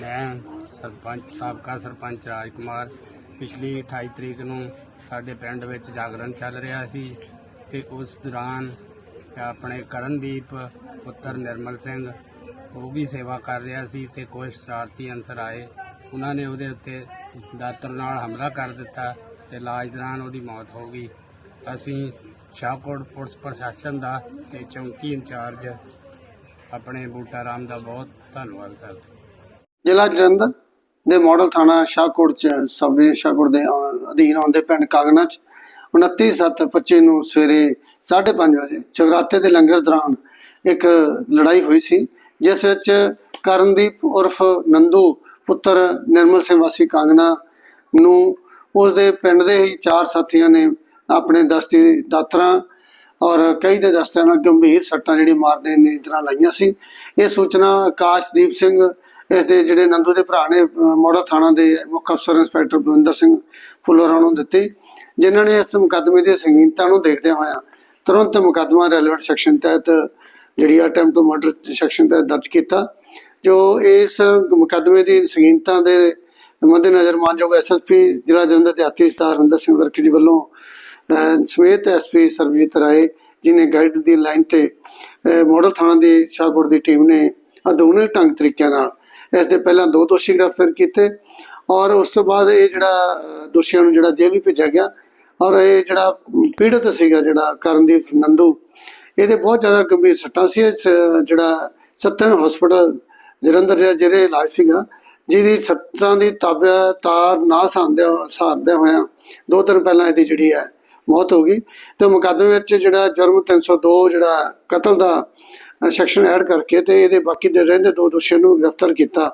ਮੈਂ ਸਰਪੰਚ ਸਾਬਕਾ ਸਰਪੰਚ ਰਾਜ ਕੁਮਾਰ ਪਿਛਲੀ 28 ਤਰੀਕ ਨੂੰ ਸਾਡੇ ਪਿੰਡ ਵਿੱਚ ਜਾਗਰਣ ਚੱਲ ਰਿਹਾ ਸੀ ਤੇ ਉਸ ਦੌਰਾਨ ਆਪਣੇ ਕਰਨਦੀਪ, ਪੁੱਤਰ ਨਿਰਮਲ ਸਿੰਘ, ਉਹ ਵੀ ਸੇਵਾ ਕਰ ਰਿਹਾ ਸੀ ਤੇ ਕੁਝ ਸ਼ਰਾਰਤੀ ਅਨਸਰ ਆਏ। ਉਹਨਾਂ ਨੇ ਉਹਦੇ ਉੱਤੇ ਦਾਤਰ ਨਾਲ ਹਮਲਾ ਕਰ ਦਿੱਤਾ ਤੇ ਇਲਾਜ ਦੌਰਾਨ ਉਹਦੀ ਮੌਤ ਹੋ ਗਈ। ਅਸੀਂ ਸ਼ਾਹਕੋਟ ਪੁਲਿਸ ਪ੍ਰਸ਼ਾਸਨ ਦਾ ਤੇ ਚੌਂਕੀ ਇੰਚਾਰਜ ਆਪਣੇ ਬੂਟਾ ਰਾਮ ਦਾ ਬਹੁਤ ਧੰਨਵਾਦ ਕਰਦੇ ਜ਼ਿਲ੍ਹਾ ਜਲੰਧਰ ਦੇ ਮਾਡਲ ਥਾਣਾ ਸ਼ਾਹਕੋਟ ਚ ਸਬ ਡਿਵੀਜ਼ਨ ਸ਼ਾਹਕੋਟ ਦੇ ਅਧੀਨ ਆਉਂਦੇ ਪਿੰਡ ਕਾਗਨਾ ਚ 29/7/25 ਨੂੰ ਸਵੇਰੇ 5:30 ਵਜੇ ਜਗਰਾਤੇ ਦੇ ਲੰਗਰ ਦੌਰਾਨ ਇੱਕ ਲੜਾਈ ਹੋਈ ਸੀ, ਜਿਸ ਵਿੱਚ ਕਰਨਦੀਪ ਉਰਫ ਨੰਦੂ ਪੁੱਤਰ ਨਿਰਮਲ ਸਿੰਘ ਵਾਸੀ ਕਾਂਗਣਾ ਨੂੰ ਉਸ ਦੇ ਪਿੰਡ ਦੇ ਹੀ ਚਾਰ ਸਾਥੀਆਂ ਨੇ ਆਪਣੇ ਦਸਤੀ ਦਾਤਰਾਂ ਔਰ ਕਈ ਦੇ ਦਸਤਿਆਂ ਨਾਲ ਗੰਭੀਰ ਸੱਟਾਂ ਜਿਹੜੀ ਮਾਰਦੇ ਨੇ ਤਰ੍ਹਾਂ ਲਾਈਆਂ ਸੀ। ਇਹ ਸੂਚਨਾ ਆਕਾਸ਼ਦੀਪ ਸਿੰਘ ਇਸ ਦੇ ਜਿਹੜੇ ਨੰਦੂ ਦੇ ਭਰਾ ਨੇ ਮੋੜਾ ਥਾਣਾ ਦੇ ਮੁੱਖ ਅਫਸਰ ਇੰਸਪੈਕਟਰ ਬਲਵਿੰਦਰ ਸਿੰਘ ਫੁੱਲਰਾਂ ਨੂੰ ਦਿੱਤੀ, ਜਿਨ੍ਹਾਂ ਨੇ ਇਸ ਮੁਕੱਦਮੇ ਦੀ ਸੰਗੀਨਤਾ ਨੂੰ ਦੇਖਦੇ ਹੋਇਆ ਤੁਰੰਤ ਮੁਕੱਦਮਾ ਰੈਲੇਵੈਂਟ ਸੈਕਸ਼ਨ ਤਹਿਤ ਜਿਹੜੀ ਅਟੈਂਪਟ ਟੂ ਮਰਡਰ ਸੈਕਸ਼ਨ ਤਹਿਤ ਦਰਜ ਕੀਤਾ, ਜੋ ਇਸ ਮੁਕੱਦਮੇ ਦੀ ਸੰਗੀਨਤਾ ਦੇ ਮੱਦੇਨਜ਼ਰ ਮਾਨਯੋਗ ਐਸਐਸਪੀ ਜ਼ਿਲ੍ਹਾ ਜਲੰਧਰ ਦੇ ਆਤੀ ਸਤਾਰ ਹਰਿੰਦਰ ਸਿੰਘ ਵਰਕੀ ਜੀ ਵੱਲੋਂ, ਅਹ, ਸਮੇਤ ਐਸਪੀ ਸਰਬਜੀਤ ਰਾਏ ਜਿਨੇ ਗਾਈਡ ਦੀ ਲਾਈਨ ਤੇ, ਅਹ ਥਾਣਾ ਦੀ ਸ਼ਾਹਕੋਟ ਦੀ ਟੀਮ ਨੇ ਆਧੁਨਿਕ ਢੰਗ ਤਰੀਕਿਆਂ ਨਾਲ ਇਸ ਦੇ ਪਹਿਲਾਂ ਦੋ ਦੋਸ਼ੀ ਗ੍ਰਿਫਤਾਰ ਕੀਤੇ ਔਰ ਉਸ ਤੋਂ ਬਾਅਦ ਇਹ ਜਿਹੜਾ ਦੋਸ਼ੀਆਂ ਨੂੰ ਜਿਹੜਾ ਜੇਲ੍ਹ ਵੀ ਭੇਜਿਆ ਗਿਆ ਔਰ ਇਹ ਜਿਹੜਾ ਪੀੜਤ ਸੀਗਾ ਜਿਹੜਾ ਕਰਨਦੀਪ ਨੰਦੂ, ਇਹਦੇ ਬਹੁਤ ਜ਼ਿਆਦਾ ਗੰਭੀਰ ਸੱਟਾਂ ਸੀ। ਜਿਹੜਾ ਸਤਨ ਹਸਪੀਟਲ ਜਲੰਧਰ ਜਿਹੜਾ ਜਿਹੜੇ ਇਲਾਜ ਸੀਗਾ, ਜਿਹਦੀ ਸੱਟਾਂ ਦੀ ਤਾਬਿਆ, ਤਾਰ ਨਾ ਸਾਂਦਿਆ ਸਾਰਦਿਆਂ ਹੋਇਆਂ, ਦੋ ਦਿਨ ਪਹਿਲਾਂ ਇਹਦੀ ਜਿਹੜੀ ਹੈ ਮੌਤ ਹੋ ਗਈ। ਤੇ ਮੁਕੱਦਮੇ ਵਿੱਚ ਜਿਹੜਾ ਜੁਰਮ 302 ਜਿਹੜਾ ਕਤਲ ਦਾ ਸੈਕਸ਼ਨ ਐਡ ਕਰਕੇ ਤੇ ਇਹਦੇ ਬਾਕੀ ਦੇ ਰਹਿੰਦੇ ਦੋ ਦੋਸ਼ੀਆਂ ਨੂੰ ਗ੍ਰਿਫਤਾਰ ਕੀਤਾ।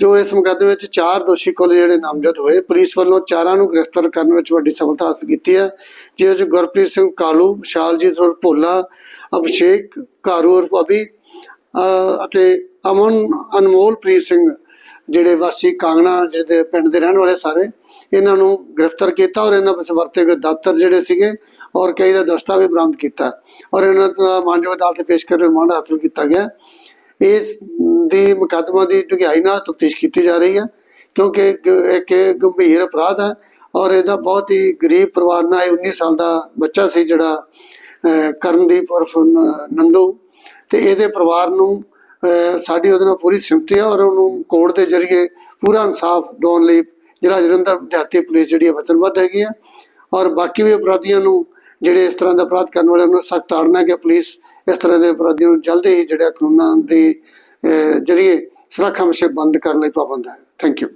ਜੋ ਇਸ ਮੁਕੱਦਮੇ ਵਿੱਚ ਚਾਰ ਦੋਸ਼ੀ ਕੋਲ ਜਿਹੜੇ ਨਾਮਜ਼ਦ ਹੋਏ, ਪੁਲਿਸ ਵੱਲੋਂ ਚਾਰਾਂ ਨੂੰ ਗ੍ਰਿਫਤਾਰ ਕਰਨ ਵਿੱਚ ਵੱਡੀ ਸਫਲਤਾ ਹਾਸਲ ਕੀਤੀ ਹੈ, ਜਿਸ ਵਿੱਚ ਗੁਰਪ੍ਰੀਤ ਸਿੰਘ ਕਾਲੂ, ਵਿਸ਼ਾਲਜੀਤ ਉਰਫ ਭੋਲਾ, ਅਭਿਸ਼ੇਕ ਕਾਰੂ ਉਰਫ ਅਭੀ ਅਤੇ ਅਮਨ ਅਨਮੋਲਪ੍ਰੀਤ ਸਿੰਘ, ਜਿਹੜੇ ਵਾਸੀ ਕਾਂਗਣਾ ਜਿਹਦੇ ਪਿੰਡ ਦੇ ਰਹਿਣ ਵਾਲੇ ਸਾਰੇ, ਇਹਨਾਂ ਨੂੰ ਗ੍ਰਿਫਤਾਰ ਕੀਤਾ ਔਰ ਇਹਨਾਂ ਵਿੱਚ ਵਰਤੇ ਗਏ ਦਾਤਰ ਜਿਹੜੇ ਸੀਗੇ ਔਰ ਕਈ ਦਾ ਦਸਤਾਵੇਜ਼ ਬਰਾਮਦ ਕੀਤਾ। ਔਰ ਇਹਨਾਂ ਦਾ ਮਾਨਯੋਗ ਅਦਾਲਤ ਪੇਸ਼ ਕਰ ਰਿਮਾਂਡ ਹਾਸਲ ਕੀਤਾ ਗਿਆ। ਇਸ ਦੀ ਮੁਕੱਦਮਾ ਦੀ ਡੂੰਘਾਈ ਨਾਲ ਤਫਤੀਸ਼ ਕੀਤੀ ਜਾ ਰਹੀ ਹੈ, ਕਿਉਂਕਿ ਇੱਕ ਗੰਭੀਰ ਅਪਰਾਧ ਹੈ ਔਰ ਇਹਦਾ ਬਹੁਤ ਹੀ ਗਰੀਬ ਪਰਿਵਾਰ ਨਾਲ ਇਹ 19 ਸਾਲ ਦਾ ਬੱਚਾ ਸੀ ਜਿਹੜਾ ਕਰਨਦੀਪ ਉਰਫ ਨੰਦੂ। ਤੇ ਇਹਦੇ ਪਰਿਵਾਰ ਨੂੰ ਸਾਡੀ ਉਹਦੇ ਨਾਲ ਪੂਰੀ ਸਿਮਤੀ ਹੈ ਔਰ ਉਹਨੂੰ ਕੋਰਟ ਦੇ ਜ਼ਰੀਏ ਪੂਰਾ ਇਨਸਾਫ ਦਿਵਾਉਣ ਲਈ ਜਿਹੜਾ ਜਲੰਧਰ ਦਿਹਾਤੀ ਪੁਲਿਸ ਜਿਹੜੀ ਹੈ ਵਚਨਬੱਧ ਹੈਗੀ ਹੈ। ਔਰ ਬਾਕੀ ਵੀ ਅਪਰਾਧੀਆਂ ਨੂੰ ਜਿਹੜੇ ਇਸ ਤਰ੍ਹਾਂ ਦਾ ਅਪਰਾਧ ਕਰਨ ਵਾਲਿਆਂ ਨੂੰ ਸਖਤ ਤਾੜਨਾ ਕਿ ਪੁਲਿਸ ਇਸ ਤਰ੍ਹਾਂ ਦੇ ਅਪਰਾਧੀਆਂ ਨੂੰ ਜਲਦੀ ਹੀ ਜਿਹੜਾ ਕਾਨੂੰਨਾਂ ਦੇ ਅਹ, ਜ਼ਰੀਏ ਸੁਰੱਖਿਆ ਵਿਸ਼ੇ ਬੰਦ ਕਰਨ ਲਈ ਪਾਬੰਦ ਹੈ। Thank you